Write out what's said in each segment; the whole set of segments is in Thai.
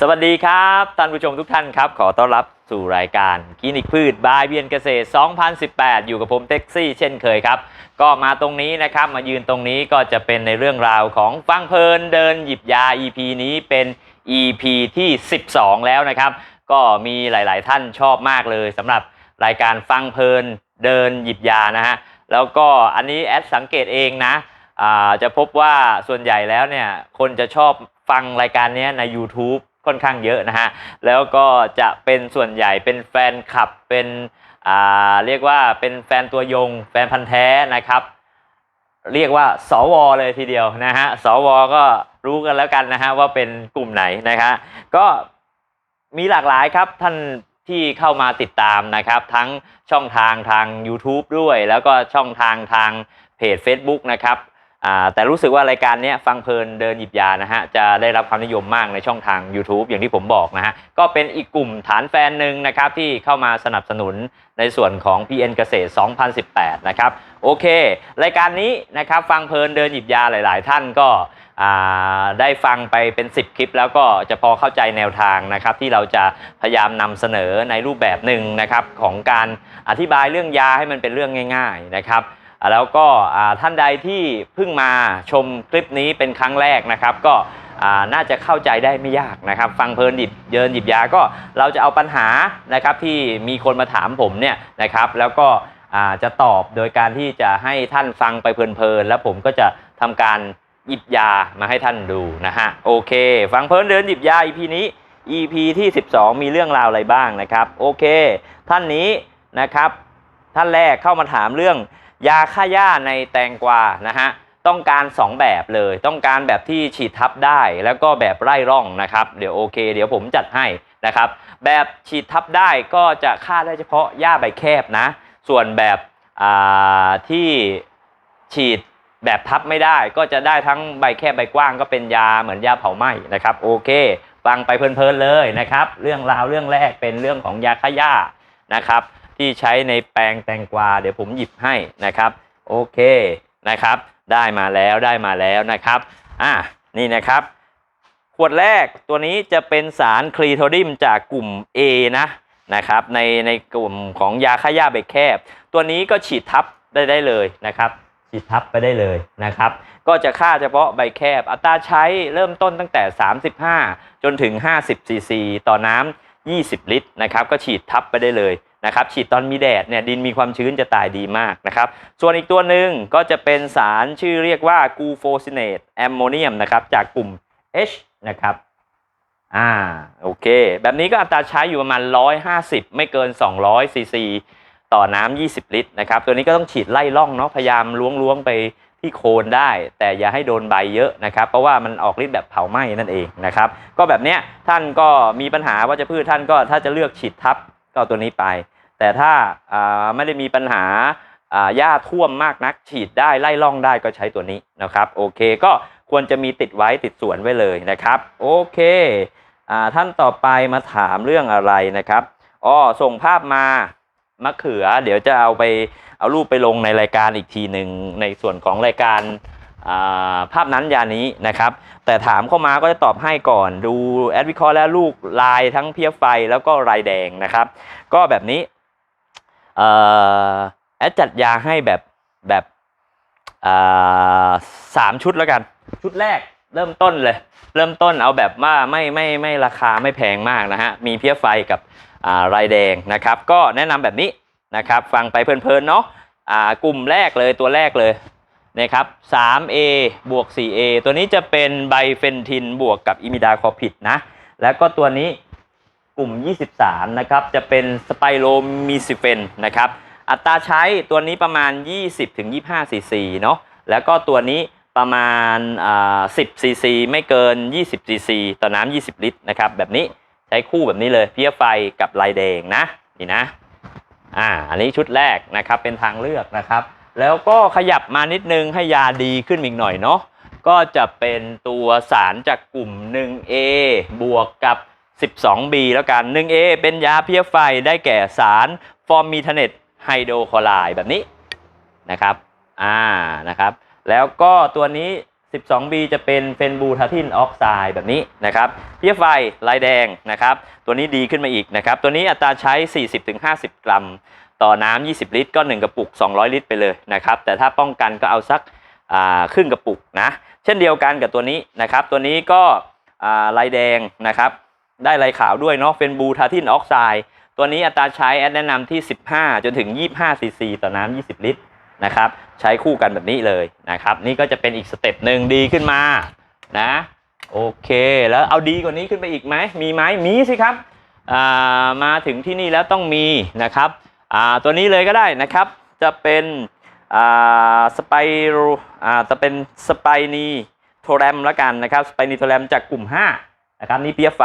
สวัสดีครับท่านผู้ชมทุกท่านครับ ขอต้อนรับสู่รายการคลินิกพืชบายเบียนเกษตร 2018 อยู่กับผมเท็กซี่ เช่นเคยครับ ก็มาตรงนี้นะครับ มายืนตรงนี้ก็จะเป็นในเรื่องราวของฟังเพลินเดินหยิบยา EP นี้เป็น EP ที่ 12 แล้วนะครับ ก็มีหลาย ๆ ท่านชอบมากเลยสำหรับรายการฟังเพลินเดินหยิบยานะฮะแล้วก็อันนี้แอดสังเกตเองนะจะพบว่าส่วนใหญ่แล้วเนี่ยคนจะชอบฟังรายการนี้ใน YouTube ค่อนข้างเยอะนะฮะ แล้วก็จะเป็นส่วนใหญ่เป็นแฟนคลับเป็นอ่าเรียกว่าเป็นแฟนตัวยง แฟนพันธ์แท้นะครับ เรียกว่าสวเลยทีเดียวนะฮะสวก็รู้กันแล้วกันนะฮะว่าเป็นกลุ่มไหนนะฮะก็มีหลากหลายครับท่านที่เข้ามาติดตามนะครับ ทั้งช่องทางทาง YouTube ด้วย แล้วก็ช่องทางทางเพจ Facebook นะครับ แต่รู้สึกว่ารายการนี้ฟังเพลินเดินหยิบยานะฮะจะได้รับความนิยมมากในช่องทาง YouTube อย่างที่ผมบอกนะฮะก็เป็นอีกกลุ่มฐานแฟนหนึ่งนะครับที่เข้ามาสนับสนุนในส่วนของ PN เกษตร 2018 นะครับโอเค รายการนี้นะครับฟังเพลินเดินหยิบยาหลาย ๆ ท่านก็ได้ฟังไปเป็น 10 คลิป แล้วก็จะพอเข้าใจแนวทางนะครับที่เราจะพยายามนำเสนอในรูปแบบหนึ่งนะครับของการอธิบายเรื่องยาให้มันเป็นเรื่องง่าย ๆ นะครับ แล้วก็ท่านใดที่เพิ่งมาชมคลิปนี้เป็นครั้งแรกนะครับ ก็น่าจะเข้าใจได้ไม่ยากนะครับ ฟังเพลินหยิบเยินหยิบยาก็เราจะเอาปัญหานะครับที่มีคนมาถามผมเนี่ยนะครับ แล้วก็จะตอบโดยการที่จะให้ท่านฟังไปเพลินๆแล้วผมก็จะทำการหยิบยามาให้ท่านดูนะฮะโอเค ฟังเพลินเดินหยิบยา EP นี้ EP ที่ 12 มีเรื่องราวอะไรบ้างนะครับ โอเค ท่านนี้นะครับ ท่านแรกเข้ามาถามเรื่อง ยาฆ่าหญ้าในแตงกวานะฮะต้องการ 2 แบบเลย ต้องการแบบที่ฉีดทับได้ แล้วก็แบบไร่ร่องนะครับ เดี๋ยวโอเค เดี๋ยวผมจัดให้นะครับ แบบฉีดทับได้ก็จะฆ่าได้เฉพาะหญ้าใบแคบนะ ส่วนแบบที่ฉีดแบบทับไม่ได้ก็จะได้ทั้งใบแคบใบกว้างก็เป็นยาเหมือนยาเผาไหม้นะครับ โอเคฟังไปเพลินๆเลยนะครับ เรื่องราวเรื่องแรกเป็นเรื่องของยาฆ่าหญ้านะครับ ที่ใช้ในแปลงแตงกวาเดี๋ยวผมหยิบให้นะครับ โอเคนะครับ ได้มาแล้วได้มาแล้วนะครับอะนี่นะครับ ขวดแรกตัวนี้จะเป็นสารคลีโทดิมจากกลุ่ม A นะนะครับในในกลุ่มของยาฆ่าหญ้าใบแคบ ตัวนี้ก็ฉีดทับได้ได้เลยนะครับ ฉีดทับไปได้เลยนะครับ ก็จะฆ่าเฉพาะใบแคบ อัตราใช้เริ่มต้นตั้งแต่ 35 จนถึง 50ซีซีต่อน้ำ20 ลิตรนะครับ ก็ฉีดทับไปได้เลย นะครับฉีดตอนมีแดดเนี่ยดินมีความชื้นจะตายดีมากนะครับ ส่วนอีกตัวหนึ่งก็จะเป็นสารชื่อเรียกว่ากูโฟซิเนตแอมโมเนียมนะครับจากกลุ่ม H นะครับอ่าโอเค แบบนี้ก็อัตราใช้อยู่ประมาณ 150 ไม่เกิน 200ซีซีต่อน้ำ20 ลิตรนะครับ ตัวนี้ก็ต้องฉีดไล่ล่องเนาะพยายามล้วงๆไปที่โคนได้ แต่อย่าให้โดนใบเยอะนะครับ เพราะว่ามันออกฤทธิ์แบบเผาไหม้นั่นเองนะครับ ก็แบบเนี้ยท่านก็มีปัญหาว่าจะพืชท่านก็ถ้าจะเลือกฉีดทับ ก็เอาตัวนี้ไป แต่ถ้าไม่ได้มีปัญหาอ่าหญ้าท่วมมากนักฉีดได้ไล่ล่องได้ก็ใช้ตัวนี้นะครับ โอเคก็ควรจะมีติดไว้ติดสวนไว้เลยนะครับ โอเคอท่านต่อไปมาถามเรื่องอะไรนะครับอ๋อส่งภาพมามะเขือ เดี๋ยวจะเอาไปเอารูปไปลงในรายการอีกทีหนึ่งในส่วนของรายการ ภาพนั้นยานี้นะครับ แต่ถามเข้ามาก็จะตอบให้ก่อน ดูแอดวิเคราะห์แล้วลูกลายทั้งเพี้ยไฟแล้วก็ลายแดงนะครับ ก็แบบนี้แอดจัดยาให้แบบแบบสามชุดแล้วกัน ชุดแรกเริ่มต้นเลย เริ่มต้นเอาแบบว่าไม่ไม่ไม่ราคาไม่แพงมากนะฮะมีเพี้ยไฟกับอ่ายแดงนะครับ ก็แนะนำแบบนี้นะครับ ฟังไปเพลินๆเนาะกลุ่มแรกเลยตัวแรกเลย นะครับ 3A บวก 4A ตัวนี้จะเป็นไบเฟนทินบวกกับอิมิดาคอพิดนะ แล้วก็ตัวนี้กลุ่ม 23 นะครับ จะเป็นสไปโรมิซิเฟนนะครับ อัตราใช้ตัวนี้ประมาณ 20-25 ซีซีเนาะ แล้วก็ตัวนี้ประมาณ 10 ซีซีไม่เกิน 20 ซีซีต่อน้ำ 20 ลิตรนะครับ แบบนี้ใช้คู่แบบนี้เลยเพี้ยไฟกับลายแดงนะ นี่นะ อ่า อันนี้ชุดแรกนะครับ เป็นทางเลือกนะครับ แล้วก็ขยับมานิดนึงให้ยาดีขึ้นอีกหน่อยเนาะก็จะเป็นตัวสารจากกลุ่ม 1A บวกกับ 12B แล้วกัน 1A เป็นยาเพี้ยไฟได้แก่สารฟอร์มิทเนตไฮโดรคลอไรด์แบบนี้นะครับ อ่า นะครับ แล้วก็ตัวนี้ 12B จะเป็นเฟนบูทาทินออกไซด์แบบนี้นะครับ เพี้ยไฟลายแดงนะครับ ตัวนี้ดีขึ้นมาอีกนะครับ ตัวนี้อัตราใช้ 40-50 กรัม ต่อน้ำ20 ลิตร ก็ 1 กระปุก 200 ลิตรไปเลยนะครับ แต่ถ้าป้องกันก็เอาสักครึ่งกระปุกนะ เช่นเดียวกันกับตัวนี้นะครับ ตัวนี้ก็ลายแดงนะครับ ได้ลายขาวด้วยเนาะเฟนบูทาทินออกไซด์ ตัวนี้อัตราใช้แอดแนะนำที่ 15 จนถึง 25 ซีซีต่อน้ำ 20 ลิตรนะครับ ใช้คู่กันแบบนี้เลยนะครับ นี่ก็จะเป็นอีกสเต็ปหนึ่งดีขึ้นมานะ โอเค แล้วเอาดีกว่านี้ขึ้นไปอีกไหม มีไหมมีสิครับ มาถึงที่นี่แล้วต้องมีนะครับ ตัวนี้เลยก็ได้นะครับ จะเป็นสไปรอ่าจะเป็นสไปนีโทแรมและกันนะครับสไปนีโทแรมจากกลุ่ม 5 นะครับนี่เปียไฟ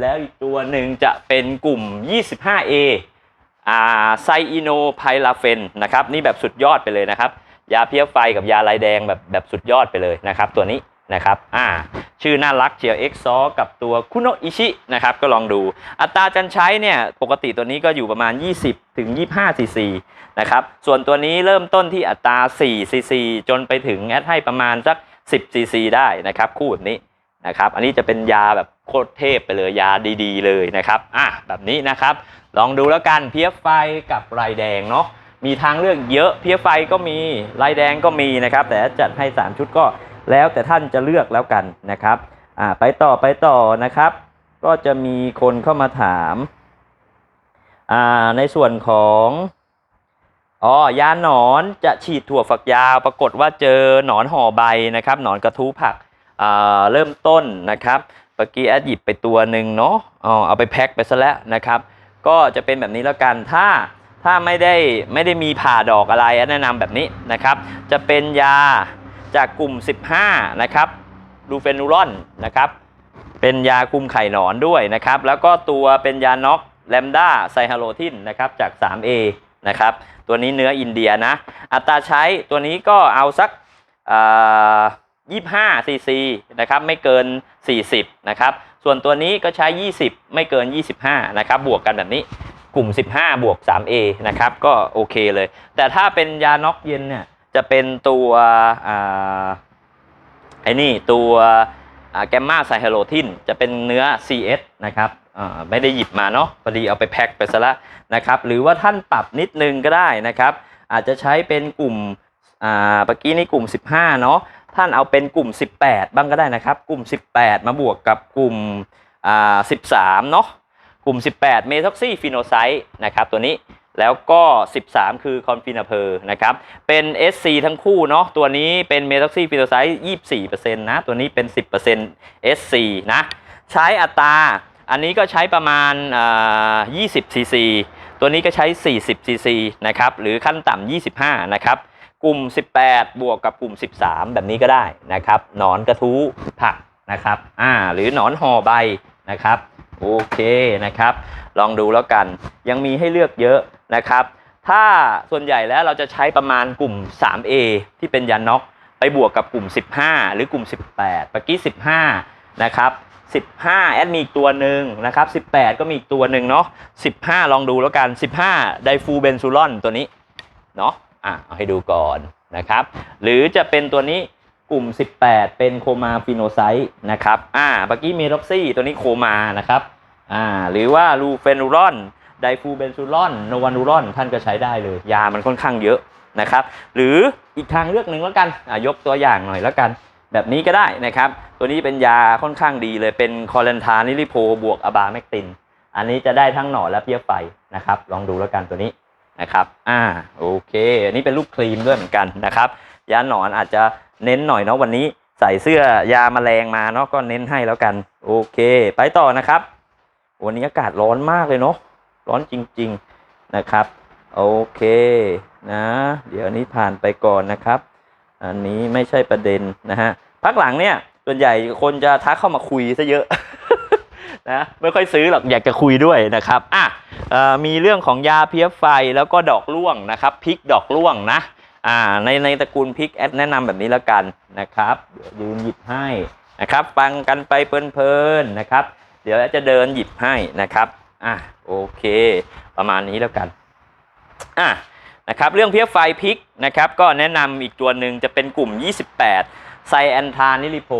แล้วอีกตัวหนึ่งจะเป็นกลุ่ม 25A ไซอิโนไพลาเฟนนะครับนี่แบบสุดยอดไปเลยนะครับ ยาเพี้ยไฟกับยาลายแดงแบบแบบสุดยอดไปเลยนะครับตัวนี้ นะครับอ่าชื่อน่ารักเจียวเอ็กซอกับตัวคุโนอิชินะครับก็ลองดู อัตราการใช้เนี่ยปกติตัวนี้ก็อยู่ประมาณ 20 ถึง 25 ซีซีนะครับส่วนตัวนี้เริ่มต้นที่อัตรา4ซีซีจนไปถึงแอดให้ประมาณสัก 10ซีซีได้นะครับคู่แบบนี้นะครับอันนี้จะเป็นยาแบบโคตรเทพไปเลยยาดีๆ เลยนะครับอะแบบนี้นะครับ ลองดูแล้วกันเพี้ยไฟกับลายแดงเนาะมีทางเลือกเยอะเพี้ยไฟก็มีลายแดงก็มีนะครับแต่จัดให้ 3 ชุดก็ แล้วแต่ท่านจะเลือกแล้วกันนะครับอ่าไปต่อไปต่อนะครับ ก็จะมีคนเข้ามาถามอ่าในส่วนของอ๋อยาหนอนจะฉีดถั่วฝักยาว ปรากฏว่าเจอหนอนห่อใบนะครับ หนอนกระทู้ผักอ่าเริ่มต้นนะครับเมื่อกี้แอดหยิบไปตัวหนึ่งเนาะอ๋อเอาไปแพ็คไปซะแล้วนะครับ ก็จะเป็นแบบนี้แล้วกันถ้าถ้าไม่ได้ไม่ได้มีผ่าดอกอะไรแนะนำแบบนี้นะครับ จะเป็นยา จากกลุ่ม 15 นะครับดูเฟนูรอนนะครับเป็นยาคุมไข่หนอนด้วยนะครับ แล้วก็ตัวเป็นยาน็อกแลมด้าไซฮาโลทินนะครับจาก 3A นะครับตัวนี้เนื้ออินเดียนะ อัตราใช้ตัวนี้ก็เอาสัก25ซีซีนะครับไม่เกิน 40นะครับส่วนตัวนี้ก็ใช้ 20 ไม่เกิน 25นะครับบวกกันแบบนี้กลุ่ม 15 บวก 3A นะครับก็โอเคเลย แต่ถ้าเป็นยาน็อกเย็นเนี่ย จะเป็นตัวไอ้นี่ตัวแกมมาไซเฮโรทินจะเป็นเนื้อ CS นะครับไม่ได้หยิบมาเนาะพอดีเอาไปแพ็คไปซะละนะครับหรือว่าท่านปรับนิดนึงก็ได้นะครับ อาจจะใช้เป็นกลุ่มอ่าเมื่อกี้นี่กลุ่ม 15 เนาะท่านเอาเป็นกลุ่ม 18 บ้างก็ได้นะครับ กลุ่ม 18 มาบวกกับกลุ่มอ่า13 เนาะกลุ่ม 18 เมทอกซี่ฟิโนไซต์นะครับตัวนี้ แล้วก็ 13 คือคอนฟินาเพอร์นะครับ เป็น SC ทั้งคู่เนาะ ตัวนี้เป็นเมทอกซี่ฟิโนไซต์24%นะ ตัวนี้เป็น 10% SC นะ ใช้อัตรา อันนี้ก็ใช้ประมาณอ่า20 cc ตัวนี้ก็ใช้ 40 cc นะครับ หรือขั้นต่ำ 25 นะครับ กลุ่ม 18 บวกกับกลุ่ม 13 แบบนี้ก็ได้นะครับ หนอนกระทู้ผักนะครับ อ่า หรือหนอนห่อใบนะครับ โอเคนะครับ ลองดูแล้วกัน ยังมีให้เลือกเยอะ นะครับ ถ้าส่วนใหญ่แล้วเราจะใช้ประมาณกลุ่ม 3A ที่เป็นยาน็อกไปบวกกับกลุ่ม 15 หรือกลุ่ม 18เมื่อกี้ 15 นะครับ 15 แอดมีอีกตัวหนึ่งนะครับ 18 ก็มีอีกตัวหนึ่งเนาะ 15 ลองดูแล้วกัน 15 ไดฟูเบนซูลอนตัวนี้ เนาะอะเอาให้ดูก่อนนะครับ หรือจะเป็นตัวนี้กลุ่ม 18 เป็นโคมาฟิโนไซต์นะครับ อ่าเมื่อกี้มีล็อกซี่ตัวนี้โคมานะครับ อ่า หรือว่าลูเฟนูรอน ไดฟูเบนซูลอนโนวานูรอนท่านก็ใช้ได้เลย ยามันค่อนข้างเยอะนะครับ หรืออีกทางเลือกหนึ่งแล้วกันยกตัวอย่างหน่อยแล้วกัน แบบนี้ก็ได้นะครับ ตัวนี้เป็นยาค่อนข้างดีเลยเป็นคอเลนทานิลิโพบวกอะบาเมกติน อันนี้จะได้ทั้งหน่อและเพี้ยไฟนะครับ ลองดูแล้วกันตัวนี้นะครับ อ่า โอเค อันนี้เป็นลูกครีมด้วยเหมือนกันนะครับ ยาหนอนอาจจะเน้นหน่อยเนาะวันนี้ใส่เสื้อยาแมลงมาเนาะก็เน้นให้แล้วกัน โอเค ไปต่อนะครับ วันนี้อากาศร้อนมากเลยเนาะ ร้อนจริง ๆ นะครับ โอเคนะ เดี๋ยวนี้ผ่านไปก่อนนะครับ อันนี้ไม่ใช่ประเด็นนะฮะพักหลังเนี่ยส่วนใหญ่คนจะทักเข้ามาคุยซะเยอะนะไม่ค่อยซื้อหรอกอยากจะคุยด้วยนะครับอะออมีเรื่องของยาเพี้ยไฟแล้วก็ดอกร่วงนะครับพริกดอกร่วงนะอ่าในในตระกูลพริกแอดแนะนำแบบนี้แล้วกันนะครับเดี๋ยวยืนหยิบให้นะครับ ฟังกันไปเพลินๆนะครับ เดี๋ยวแอดจะเดินหยิบให้นะครับอะ โอเค ประมาณนี้แล้วกันอะนะครับเรื่องเพี้ยไฟพิกนะครับก็แนะนำอีกตัวหนึ่งจะเป็นกลุ่ม 28 ไซแอนทานิลิโพ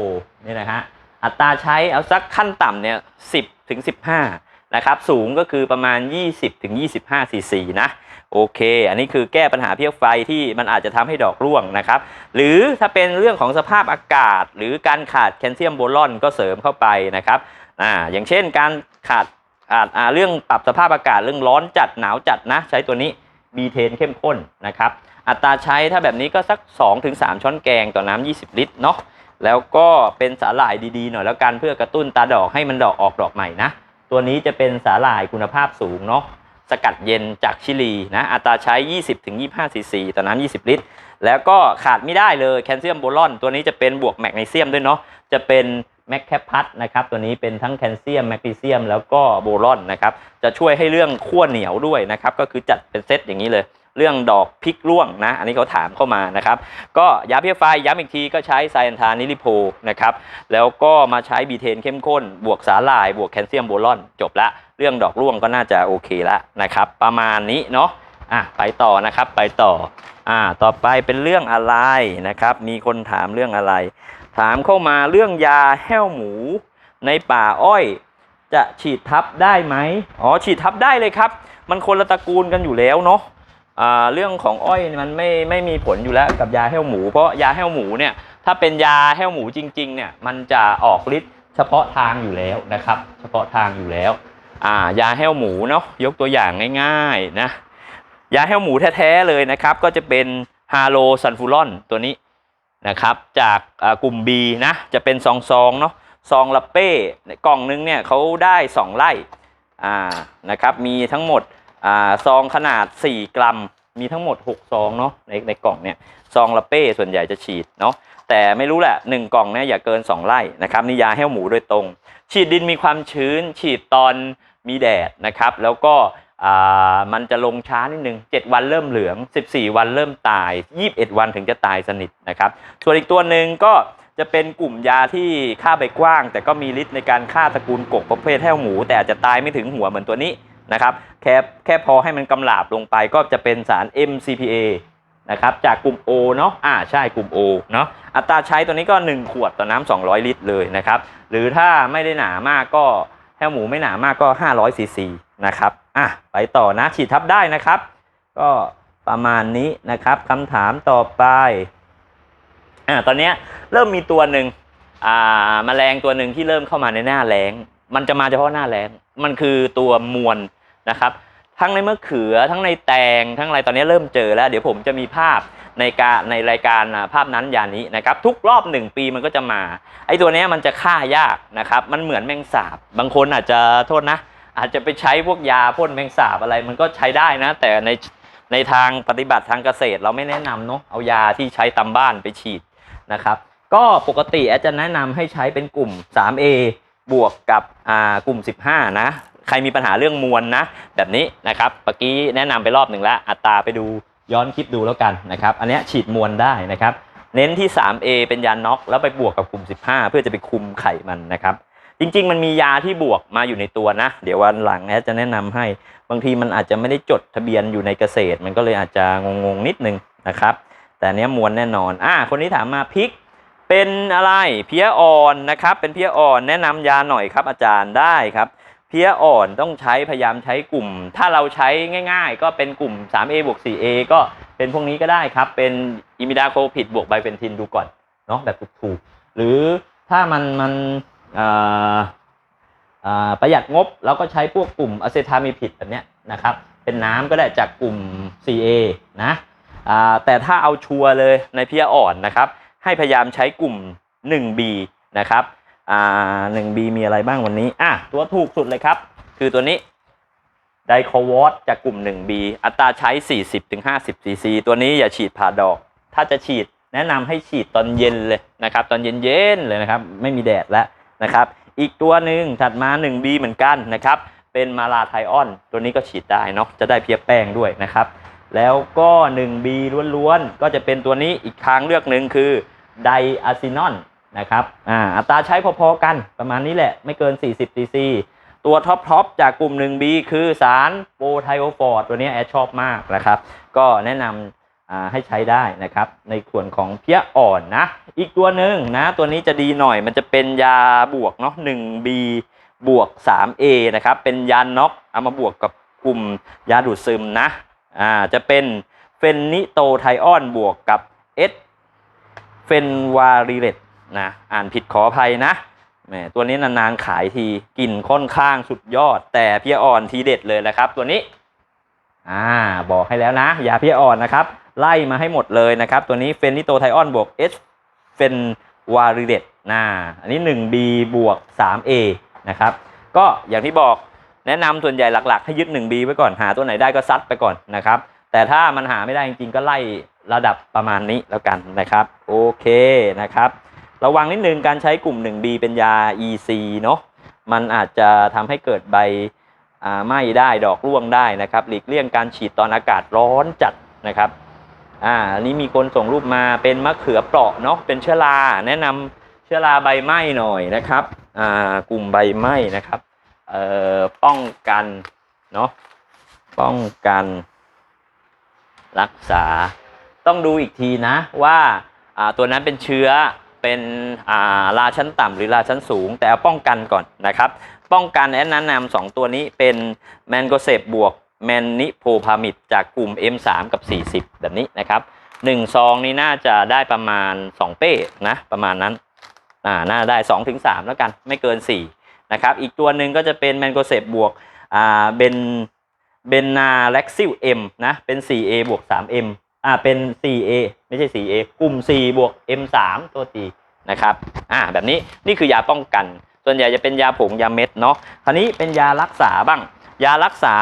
นี่นะฮะอัตราใช้เอาสักขั้นต่ำเนี่ย 10ถึง15 นะครับ สูงก็คือประมาณ 20ถึง25ซีซีนะโอเค อันนี้คือแก้ปัญหาเพี้ยไฟที่มันอาจจะทำให้ดอกร่วงนะครับ หรือถ้าเป็นเรื่องของสภาพอากาศ หรือการขาดแคลเซียมโบรอนก็เสริมเข้าไปนะครับอ่าอย่างเช่นการขาด อ่าเรื่องปรับสภาพอากาศเรื่องร้อนจัดหนาวจัดนะ ใช้ตัวนี้บีเทนเข้มข้นนะครับอัตราใช้ถ้าแบบนี้ก็สัก 2-3 ช้อนแกงต่อน้ำ20 ลิตรเนาะแล้วก็เป็นสาหร่ายดีๆหน่อยแล้วกันเพื่อกระตุ้นตาดอกให้มันดอกออกดอกใหม่นะตัวนี้จะเป็นสาหร่ายคุณภาพสูงเนาะสกัดเย็นจากชิลีนะอัตราใช้ 20-25ซีซีต่อน้ำ20 ลิตร แล้วก็ขาดไม่ได้เลยแคลเซียมโบรอน ตัวนี้จะเป็นบวกแมกนีเซียมด้วยเนาะจะเป็น แมคแคปพัทนะครับตัวนี้เป็นทั้งแคลเซียมแมกนีเซียมแล้วก็โบรอนนะครับจะช่วยให้เรื่องขั้วเหนียวด้วยนะครับก็คือจัดเป็นเซตอย่างนี้เลย เรื่องดอกพริกร่วงนะอันนี้เขาถามเข้ามานะครับก็ยาเพี้ยไฟย้ำอีกทีก็ใช้ไซแอนทานิลิโพนะครับแล้วก็มาใช้บีเทนเข้มข้น บวกสาหร่าย บวกแคลเซียมโบรอนจบละเรื่องดอกร่วงก็น่าจะโอเคละนะครับประมาณนี้เนาะอะไปต่อนะครับไปต่ออ่าต่อไปเป็นเรื่องอะไรนะครับ มีคนถามเรื่องอะไร ถามเข้ามาเรื่องยาแห้วหมูในป่าอ้อย จะฉีดทับได้ไหมอ๋อฉีดทับได้เลยครับ มันคนละตระกูลกันอยู่แล้วเนาะเรื่องของอ้อยมันไม่ไม่มีผลอยู่แล้วกับยาแห้วหมู เพราะยาแห้วหมูเนี่ยถ้าเป็นยาแห้วหมูจริงๆเนี่ยมันจะออกฤทธิ์เฉพาะทางอยู่แล้วนะครับ เฉพาะทางอยู่แล้วยาแห้วหมูเนาะยกตัวอย่างง่ายๆนะยาแห้วหมูแท้ๆเลยนะครับ ก็จะเป็นฮาโลซันฟูรอนตัวนี้ นะครับจากกลุ่ม B นะจะเป็นซองๆเนาะซองละเป้กล่องนึงเนี่ยเขาได้ 2 ไร่อ่านะครับมีทั้งหมดอ่าซองขนาด 4 กรัม มีทั้งหมด 6 ซองเนาะในในกล่องเนี่ยซองละเป้ส่วนใหญ่จะฉีดเนาะแต่ไม่รู้แหละ 1 กล่องเนี่ยอย่าเกิน 2 ไร่นะครับนี่ยาแห้วหมูโดยตรง ฉีดดินมีความชื้น ฉีดตอนมีแดดนะครับ แล้วก็ มันจะลงช้านิดนึง 7 วันเริ่มเหลือง 14 วันเริ่มตาย 21 วันถึงจะตายสนิทนะครับส่วนอีกตัวหนึ่งก็จะเป็นกลุ่มยาที่ฆ่าใบกว้าง แต่ก็มีฤทธิ์ในการฆ่าตระกูลกบประเภทแห้วหมู แต่อาจจะตายไม่ถึงหัวเหมือนตัวนี้นะครับแค่แค่พอให้มันกำลาบลงไปก็จะเป็นสาร MCPA นะครับจากกลุ่ม O เนาะอ่าใช่กลุ่ม O เนาะอัตราใช้ตัวนี้ก็ 1 ขวดต่อน้ำ200 ลิตรเลยนะครับหรือถ้าไม่ได้หนามากก็แห้วหมูไม่หนามากก็ 500ซีซีนะครับ อะไปต่อนะฉีดทับได้นะครับ ก็ประมาณนี้นะครับคำถามต่อไปอ่าตอนนี้เริ่มมีตัวหนึ่งอ่าแมลงตัวหนึ่งที่เริ่มเข้ามาในหน้าแล้ง มันจะมาเฉพาะหน้าแล้ง มันคือตัวมวลนะครับ ทั้งในมะเขือทั้งในแตงทั้งอะไรตอนนี้เริ่มเจอแล้ว เดี๋ยวผมจะมีภาพในการในรายการภาพนั้นอย่างนี้นะครับ ทุกรอบหนึ่งปีมันก็จะมา ไอ้ตัวนี้มันจะฆ่ายากนะครับ มันเหมือนแมงสาบ บางคนอาจจะโทษนะ อาจจะไปใช้พวกยาพ่นแมงสาบอะไรมันก็ใช้ได้นะ แต่ในในทางปฏิบัติทางเกษตรเราไม่แนะนำเนาะเอายาที่ใช้ตามบ้านไปฉีดนะครับ ก็ปกติอาจจะแนะนำให้ใช้เป็นกลุ่ม 3A บวกกับกลุ่ม 15 นะ ใครมีปัญหาเรื่องมวลนะ แบบนี้นะครับเมื่อกี้แนะนำไปรอบหนึ่งแล้วอัตราไปดูย้อนคลิปดูแล้วกันนะครับ อันนี้ฉีดมวลได้นะครับ เน้นที่ 3A เป็นยาน็อกแล้วไปบวกกับกลุ่ม 15 เพื่อจะไปคุมไข่มันนะครับ จริง ๆ มันมียาที่บวกมาอยู่ในตัวนะ เดี๋ยววันหลังแอดจะแนะนำให้ บางทีมันอาจจะไม่ได้จดทะเบียนอยู่ในเกษตร มันก็เลยอาจจะงงๆนิดนึงนะครับ แต่เนี้ยมวลแน่นอน อ่า คนนี้ถามมาพริกเป็นอะไรเพี้ยอ่อนนะครับ เป็นเพี้ยอ่อนแนะนำยาหน่อยครับอาจารย์ได้ครับ เพี้ยอ่อนต้องใช้พยายามใช้กลุ่ม ถ้าเราใช้ง่าย ๆ ก็เป็นกลุ่ม 3A บวก 4A ก็เป็นพวกนี้ก็ได้ครับ เป็นอิมิดาโคพิดบวกไบเฟนทินดูก่อนเนาะแบบถูกๆหรือถ้ามันมัน ประหยัดงบเราก็ใช้พวกกลุ่มอะเซทามิพิดแบบนี้นะครับ เป็นน้ำก็ได้จากกลุ่ม 4A นะอ่าแต่ถ้าเอาชัวร์เลยในเพียอ่อนนะครับ ให้พยายามใช้กลุ่ม 1B นะครับอ่า 1B มีอะไรบ้างวันนี้อะตัวถูกสุดเลยครับ คือตัวนี้ไดโควอตจากกลุ่ม 1B อัตราใช้ 40-50ซีซีตัวนี้อย่าฉีดผ่าดอก ถ้าจะฉีดแนะนำให้ฉีดตอนเย็นเลยนะครับ ตอนเย็นๆเลยนะครับ ไม่มีแดดแล้ว นะครับ อีกตัวหนึ่งถัดมา 1B เหมือนกันนะครับ เป็นมาลาไทออน ตัวนี้ก็ฉีดได้เนาะจะได้เพียแป้งด้วยนะครับ แล้วก็ 1B ล้วนๆ ก็จะเป็นตัวนี้อีกทางเลือกหนึ่งคือไดอะซินอนนะครับอ่าอัตราใช้พอๆกันประมาณนี้แหละ ไม่เกิน 40ซีซีตัวท็อปทอปจากกลุ่ม 1B คือสารโปไทโอฟอร์ดตัวนี้แอดชอบมากนะครับ ก็แนะนอ่า ให้ใช้ได้นะครับ ในส่วนของเพี้ยอ่อนนะ อีกตัวหนึ่งนะ ตัวนี้จะดีหน่อยมันจะเป็นยาบวกเนาะ 1B บวก 3A นะครับ เป็นยาน็อกเอามาบวกกับกลุ่มยาดูดซึมนะอ่าจะเป็นเฟนนิโตไทออนบวกกับเอสเฟนวาริเลตนะอ่านผิดขออภัยนะแหมตัวนี้นานๆขายทีกลิ่นค่อนข้างสุดยอด แต่เพี้ยอ่อนทีเด็ดเลยนะครับ ตัวนี้อ่าบอกให้แล้วนะ ยาเพี้ยอ่อนนะครับ ไล่มาให้หมดเลยนะครับ ตัวนี้เฟนนิโตไทออนบวกเอสเฟนวาริเลตนะอันนี้ 1B บวก 3A นะครับ ก็อย่างที่บอกแนะนำส่วนใหญ่หลักๆ ให้ยึด 1B ไว้ก่อนหาตัวไหนได้ก็ซัดไปก่อนนะครับ แต่ถ้ามันหาไม่ได้จริงๆ ก็ไล่ระดับประมาณนี้แล้วกันนะครับ โอเคนะครับ ระวังนิดนึงการใช้กลุ่ม 1B เป็นยา EC เนาะมันอาจจะทำให้เกิดใบไหม้ได้ดอกร่วงได้นะครับ หลีกเลี่ยงการฉีดตอนอากาศร้อนจัดนะครับ อ่าอันนี้มีคนส่งรูปมาเป็นมะเขือเปราะเนาะเป็นเชื้อราแนะนำเชื้อราใบไหม้หน่อยนะครับอ่ากลุ่มใบไหม้นะครับเอ่อป้องกันเนาะป้องกัน รักษาต้องดูอีกทีนะว่าอ่าตัวนั้นเป็นเชื้อเป็นอ่าราชั้นต่ำหรือราชั้นสูง แต่เอาป้องกันก่อนนะครับ ป้องกันแนะนำสองตัวนี้เป็นแมนโกเซบบวก แมนนิโพพามิดจากกลุ่ม M3 กับ 40 แบบนี้นะครับ1ซองนี้น่าจะได้ประมาณ 2 เป้นะประมาณนั้นอ่าน่าได้ 2-3ถึง3แล้วกันไม่เกิน 4 นะครับ อีกตัวหนึ่งก็จะเป็นแมนโกเซบบวกอ่าเบนเบนนาแล็กซิล M นะเป็น 4A บวก 3M อ่าเป็น 4A ไม่ใช่ 4A กลุ่ม 4 บวก M3 ตัวตีนะครับอ่าแบบนี้นี่คือยาป้องกัน ส่วนใหญ่จะเป็นยาผงยาเม็ดเนาะคราวนี้เป็นยารักษาบ้าง ยารักษา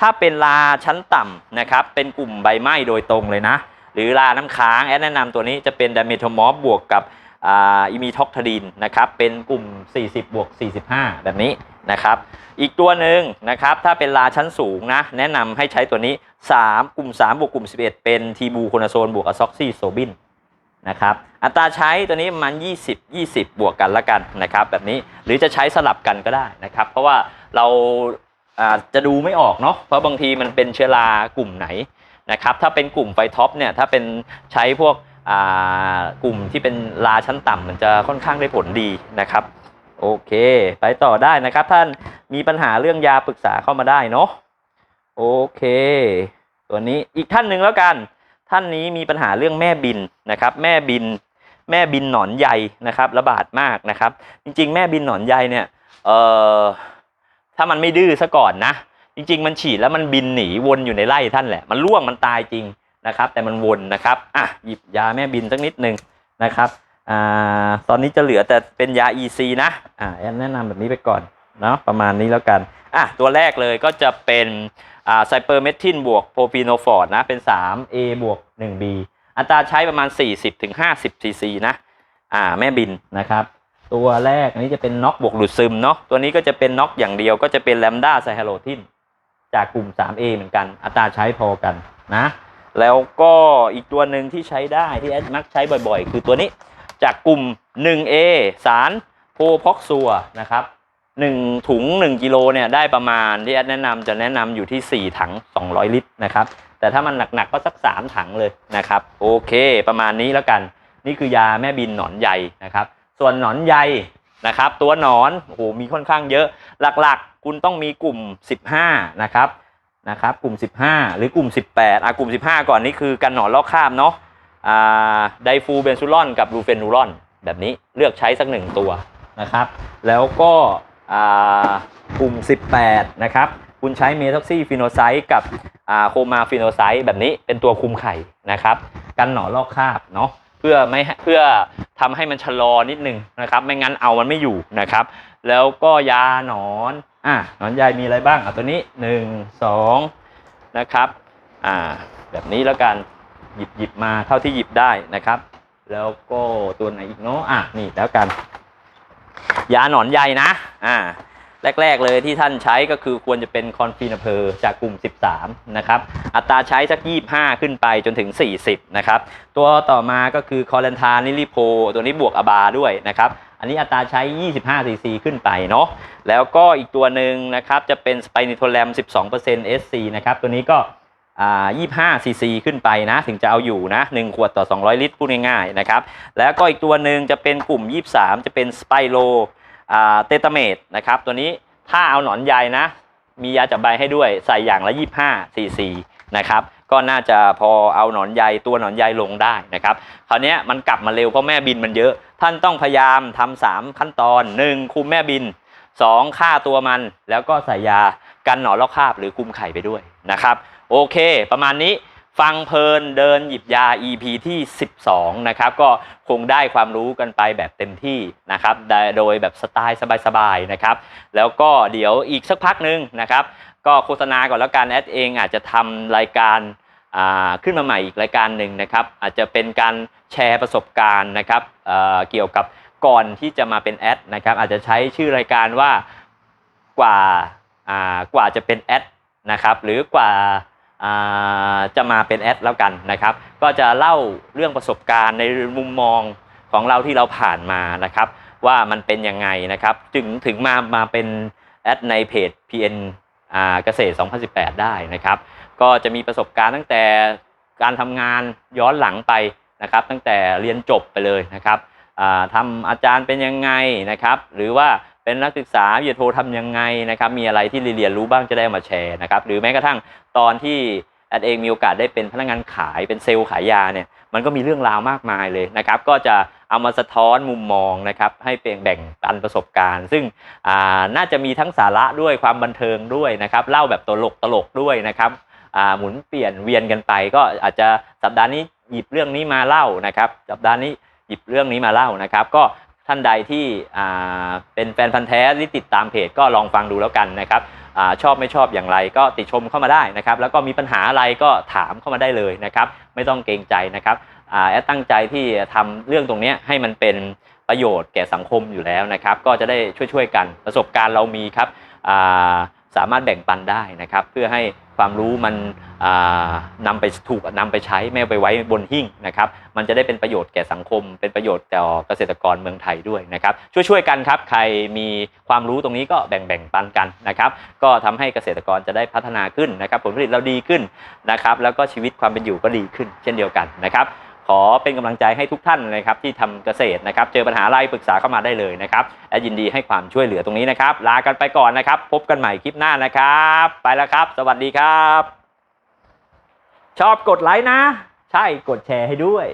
ถ้าเป็นลาชั้นต่ำนะครับ เป็นกลุ่มใบไม้โดยตรงเลยนะ หรือลาน้ำค้างแอดแนะนำตัวนี้จะเป็นดเมทมอฟบวกกับอ่าอิมิท็อกทาดินนะครับ เป็นกลุ่ม 40 บวก 45 แบบนี้นะครับ อีกตัวหนึ่งนะครับ ถ้าเป็นลาชั้นสูงนะ แนะนำให้ใช้ตัวนี้ 3 กลุ่ม 3 บวกกลุ่ม 11 เป็นทีบูโคนาโซนบวกอะซ็อกซี่โซบินนะครับ อัตราใช้ตัวนี้ประมัน 20 20 บวกกันละกันนะครับ แบบนี้ หรือจะใช้สลับกันก็ได้นะครับ เพราะว่าเรา อาจะดูไม่ออกเนาะเพราะบางทีมันเป็นเชื้อรากลุ่มไหนนะครับถ้าเป็นกลุ่มไฟท็อปเนี่ยถ้าเป็นใช้พวกกลุ่มที่เป็นลาชั้นต่ำมันจะค่อนข้างได้ผลดีนะครับโอเค ไปต่อได้นะครับท่านมีปัญหาเรื่องยาปรึกษาเข้ามาได้เนาะโอเค ตัวนี้อีกท่านหนึ่งแล้วกัน ท่านนี้มีปัญหาเรื่องแม่บินนะครับ แม่บิน แม่บินหนอนใยนะครับ ระบาดมากนะครับ จริง ๆ แม่บินหนอนใยเนี่ยเอ่อ ถ้ามันไม่ดื้อซะก่อนนะ จริง ๆ มันฉีดแล้วมันบินหนีวนอยู่ในไร่ท่านแหละ มันล่วงมันตายจริงนะครับ แต่มันวนนะครับอะหยิบยาแม่บินสักนิดหนึ่งนะครับอ่าตอนนี้จะเหลือแต่เป็นยา EC นะอ่าแอนแนะนำแบบนี้ไปก่อนเนาะประมาณนี้แล้วกันอะตัวแรกเลยก็จะเป็นอ่าไซเปอร์เมทินบวกโพฟีโนฟอร์ดนะเป็น 3A บวก 1B อัตราใช้ประมาณ 40ถึง50 cc นะอ่าแม่บินนะครับ ตัวแรกอันนี้จะเป็นน็อกบวกดูดซึมเนาะตัวนี้ก็จะเป็นน็อกอย่างเดียวก็จะเป็นแลมด้าไซฮาโลทินจากกลุ่ม 3A เหมือนกัน อัตราใช้พอกันนะ แล้วก็อีกตัวหนึ่งที่ใช้ได้ที่แอดมักใช้บ่อยๆ คือตัวนี้จากกลุ่ม 1A สารโพพอกซัวนะครับ1ถุง 1 กิโลเนี่ยได้ประมาณที่แอดแนะนำจะแนะนำอยู่ที่ 4 ถัง 200 ลิตรนะครับ แต่ถ้ามันหนักๆก็สัก 3 ถังเลยนะครับ โอเค ประมาณนี้แล้วกัน นี่คือยาแม่บินหนอนใยนะครับ ส่วนหนอนใยนะครับ ตัวหนอนโอ้โหมีค่อนข้างเยอะ หลักๆ คุณต้องมีกลุ่ม 15 นะครับนะครับ กลุ่ม 15 หรือกลุ่ม 18อะกลุ่ม 15 ก่อนนี่คือกันหนอนลอกคราบเนาะอ่าไดฟูเบนซูลอนกับลูเฟนูรอน แบบนี้เลือกใช้สักหนึ่งตัวนะครับ แล้วก็อ่ากลุ่ม 18 นะครับ คุณใช้เมทักซี่ฟิโนไซต์กับอ่าโคมาฟิโนไซต์แบบนี้เป็นตัวคุมไข่นะครับ กันหนอนลอกคราบเนาะเพื่อไม่เพื่อ ทำให้มันชะลอนิดนึงนะครับ ไม่งั้นเอามันไม่อยู่นะครับ แล้วก็ยาหนอนอะหนอนใยมีอะไรบ้างอะตัวนี้หนึ่งสองนะครับอ่าแบบนี้แล้วกันหยิบหยิบมาเท่าที่หยิบได้นะครับ แล้วก็ตัวไหนอีกเนาะอะนี่แล้วกัน ยาหนอนใยนะอ่า แรก ๆ เลยที่ท่านใช้ก็คือควรจะเป็นคอนฟีนาเพอร์จากกลุ่ม 13 นะครับ อัตราใช้สัก 25 ขึ้นไปจนถึง 40 นะครับ ตัวต่อมาก็คือคอเลนทานิลิโพตัวนี้บวกอบาด้วยนะครับ อันนี้อัตราใช้ 25 cc ขึ้นไปเนาะ แล้วก็อีกตัวหนึ่งนะครับจะเป็นสไปนิโทแรม12% SC นะครับ ตัวนี้ก็25 ซีซีขึ้นไปนะ ถึงจะเอาอยู่นะ 1 ขวดต่อ 200 ลิตรพูดง่ายๆนะครับ แล้วก็อีกตัวหนึ่งจะเป็นกลุ่ม 23 จะเป็นสไปโล เตตาเมดนะครับตัวนี้ถ้าเอาหนอนใยนะ มียาจับใบให้ด้วยใส่อย่างละ 25 ซีซีนะครับก็น่าจะพอเอาหนอนใยตัวหนอนใยลงได้นะครับคราวนี้มันกลับมาเร็วเพราะแม่บินมันเยอะ ท่านต้องพยายามทำสามขั้นตอน 1. คุมแม่บิน 2. ฆ่าตัวมัน แล้วก็ใส่ยากันหนอนลอกคราบหรือคุมไข่ไปด้วยนะครับโอเค ประมาณนี้ ฟังเพลินเดินหยิบยา EP ที่ 12 นะครับ ก็คงได้ความรู้กันไปแบบเต็มที่นะครับ โดยแบบสไตล์สบายๆนะครับ แล้วก็เดี๋ยวอีกสักพักหนึ่งนะครับ ก็โฆษณาก่อนแล้วกันแอดเองอาจจะทำรายการขึ้นมาใหม่อีกรายการหนึ่งนะครับ อาจจะเป็นการแชร์ประสบการณ์นะครับเเกี่ยวกับก่อนที่จะมาเป็นแอดนะครับ อาจจะใช้ชื่อรายการว่ากว่ากว่าจะเป็นแอดนะครับ หรือกว่า จะมาเป็นแอดแล้วกันนะครับ ก็จะเล่าเรื่องประสบการณ์ในมุมมองของเราที่เราผ่านมานะครับ ว่ามันเป็นยังไงนะครับ ถึงถึงมามาเป็นแอดในเพจ PN อ่าเกษตร 2018 ได้นะครับ ก็จะมีประสบการณ์ตั้งแต่การทำงานย้อนหลังไปนะครับ ตั้งแต่เรียนจบไปเลยนะครับทำอาจารย์เป็นยังไงนะครับ หรือว่าเป็นนักศึกษาวิทยาโททำยังไงนะครับมีอะไรที่เรียนรู้บ้างจะได้มาแชร์นะครับหรือแม้กระทั่งตอนที่แอดเองมีโอกาสได้เป็นพนักงานขายเป็นเซลล์ขายยาเนี่ยมันก็มีเรื่องราวมากมายเลยนะครับ ก็จะเอามาสะท้อนมุมมองนะครับให้เป็นแบ่งปันประสบการณ์ ซึ่งน่าจะมีทั้งสาระด้วยความบันเทิงด้วยนะครับเล่าแบบตลกตลกด้วยนะครับหมุนเปลี่ยนเวียนกันไป ก็อาจจะสัปดาห์นี้หยิบเรื่องนี้มาเล่านะครับ สัปดาห์นี้หยิบเรื่องนี้มาเล่านะครับ ก็ ท่านใดที่เป็นแฟนพันธ์แท้ที่ติดตามเพจก็ลองฟังดูแล้วกันนะครับอชอบไม่ชอบอย่างไรก็ติชมเข้ามาได้นะครับ แล้วก็มีปัญหาอะไรก็ถามเข้ามาได้เลยนะครับ ไม่ต้องเกรงใจนะครับแอดตั้งใจที่จะทำเรื่องตรงนี้ให้มันเป็นประโยชน์แก่สังคมอยู่แล้วนะครับ ก็จะได้ช่วยๆกันประสบการณ์เรามีครับ สามารถแบ่งปันได้นะครับ เพื่อให้ความรู้มันอ่านำไปถูกนำไปใช้ไม่ไปไว้บนหิ้งนะครับ มันจะได้เป็นประโยชน์แก่สังคม เป็นประโยชน์ต่อเกษตรกรเมืองไทยด้วยนะครับ ช่วยๆกันครับ ใครมีความรู้ตรงนี้ก็แบ่งๆปันกันนะครับ ก็ทำให้เกษตรกรจะได้พัฒนาขึ้นนะครับ ผลผลิตเราดีขึ้นนะครับ แล้วก็ชีวิตความเป็นอยู่ก็ดีขึ้น เช่นเดียวกันนะครับ ขอเป็นกำลังใจให้ทุกท่านนะครับที่ทำเกษตรนะครับ เจอปัญหาอะไรปรึกษาเข้ามาได้เลยนะครับ และยินดีให้ความช่วยเหลือตรงนี้นะครับ ลากันไปก่อนนะครับ พบกันใหม่คลิปหน้านะครับ ไปแล้วครับ สวัสดีครับ ชอบกดไลค์นะ ใช่กดแชร์ให้ด้วย